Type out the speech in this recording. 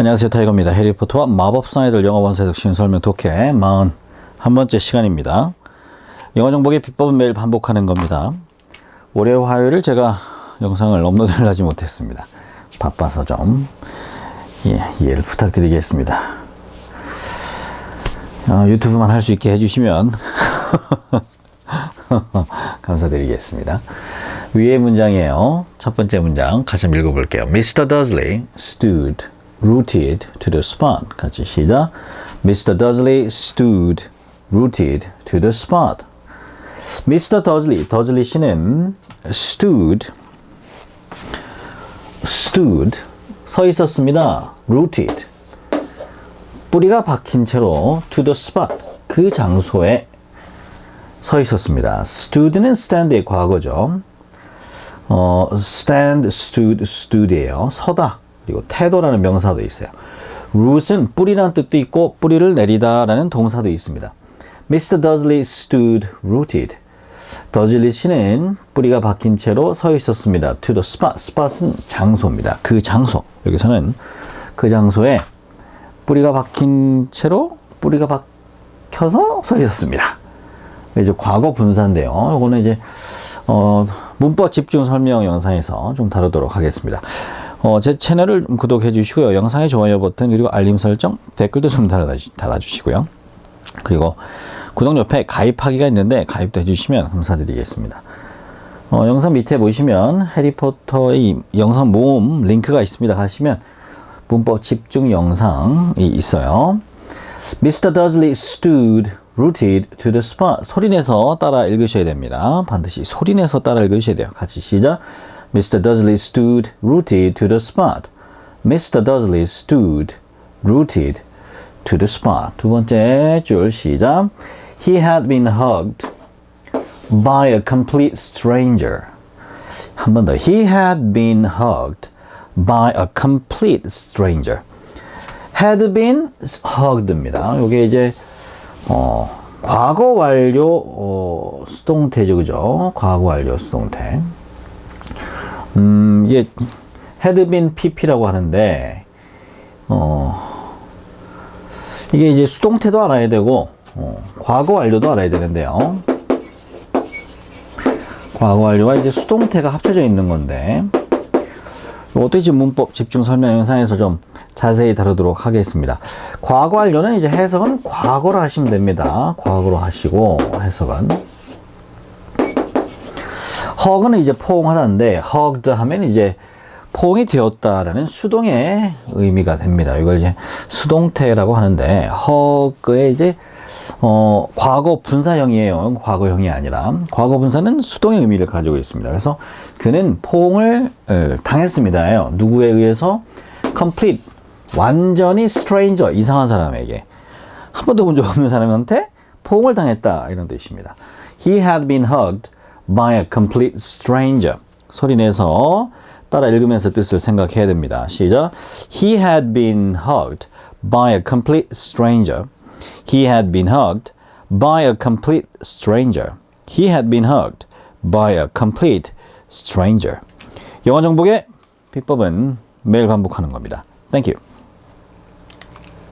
안녕하세요 타이거입니다. 해리포터와 마법사 아이들 영어 원서해석 쉬운 설명 독해 41번째 시간입니다. 영어 정복의 비법은 매일 반복하는 겁니다. 월요일 화요일을 제가 영상을 업로드를 하지 못했습니다. 바빠서 좀 예, 이해를 부탁드리겠습니다. 어, 유튜브만 할 수 있게 해주시면 감사드리겠습니다. 위의 문장이에요. 첫 번째 문장 같이 읽어볼게요. Mr. Dursley stood rooted to the spot. 같이 시작. Mr. Dursley stood rooted to the spot. Mr. Dursley, 더즐리 씨는 stood, stood, 서 있었습니다. rooted, 뿌리가 박힌 채로 to the spot, 그 장소에 서 있었습니다. stood는 stand의 과거죠. 어, stand, stood, stood이에요. 서다. 그리고 태도라는 명사도 있어요. root은 뿌리라는 뜻도 있고 뿌리를 내리다라는 동사도 있습니다. Mr. Dursley stood rooted. 더즐리 씨는 뿌리가 박힌 채로 서 있었습니다. To the spot. spot은 장소입니다. 그 장소. 여기서는 그 장소에 뿌리가 박힌 채로 뿌리가 박혀서 서 있었습니다. 이제 과거 분사인데요. 이거는 이제 어, 문법 집중 설명 영상에서 좀 다루도록 하겠습니다. 어, 제 채널을 구독해 주시고요. 영상의 좋아요 버튼 그리고 알림 설정 댓글도 좀 달아 주시고요. 그리고 구독 옆에 가입하기가 있는데 가입도 해주시면 감사드리겠습니다. 어, 영상 밑에 보시면 해리포터의 영상 모음 링크가 있습니다. 가시면 문법 집중 영상이 있어요. Mr. Dursley stood rooted to the spot. 소리내서 따라 읽으셔야 됩니다. 반드시 소리내서 따라 읽으셔야 돼요. 같이 시작. Mr. Dursley stood rooted to the spot. Mr. Dursley stood rooted to the spot. 두 번째 줄 시작. He had been hugged by a complete stranger. 한 번 더. He had been hugged by a complete stranger. had been hugged입니다. 이게 이제 어, 과거 완료 어, 수동태죠, 그죠? 과거 완료 수동태. 음, 이게 been pp라고 하는데 어, 이게 이제 수동태도 알아야 되고 어, 과거 완료도 알아야 되는데요. 과거 완료와 이제 수동태가 합쳐져 있는 건데 이제 문법 집중 설명 영상에서 좀 자세히 다루도록 하겠습니다. 과거 완료는 이제 해석은 과거로 하시면 됩니다. 과거로 하시고 해석은 허그는 이제 포옹하다인데 hugged 하면 이제 포옹이 되었다라는 수동의 의미가 됩니다. 이걸 이제 수동태라고 하는데 hug의 이제 어, 과거 분사형이에요. 과거형이 아니라 과거 분사는 수동의 의미를 가지고 있습니다. 그래서 그는 포옹을 에, 당했습니다. 누구에 의해서 complete 완전히 stranger 이상한 사람에게 한 번도 본 적 없는 사람한테 포옹을 당했다 이런 뜻입니다. He had been hugged by a complete stranger. 소리 내서 따라 읽으면서 뜻을 생각해야 됩니다. 시작. He had been hugged by a complete stranger. He had been hugged by a complete stranger. He had been hugged by a complete stranger. 영어 정복의 비법은 매일 반복하는 겁니다. Thank you.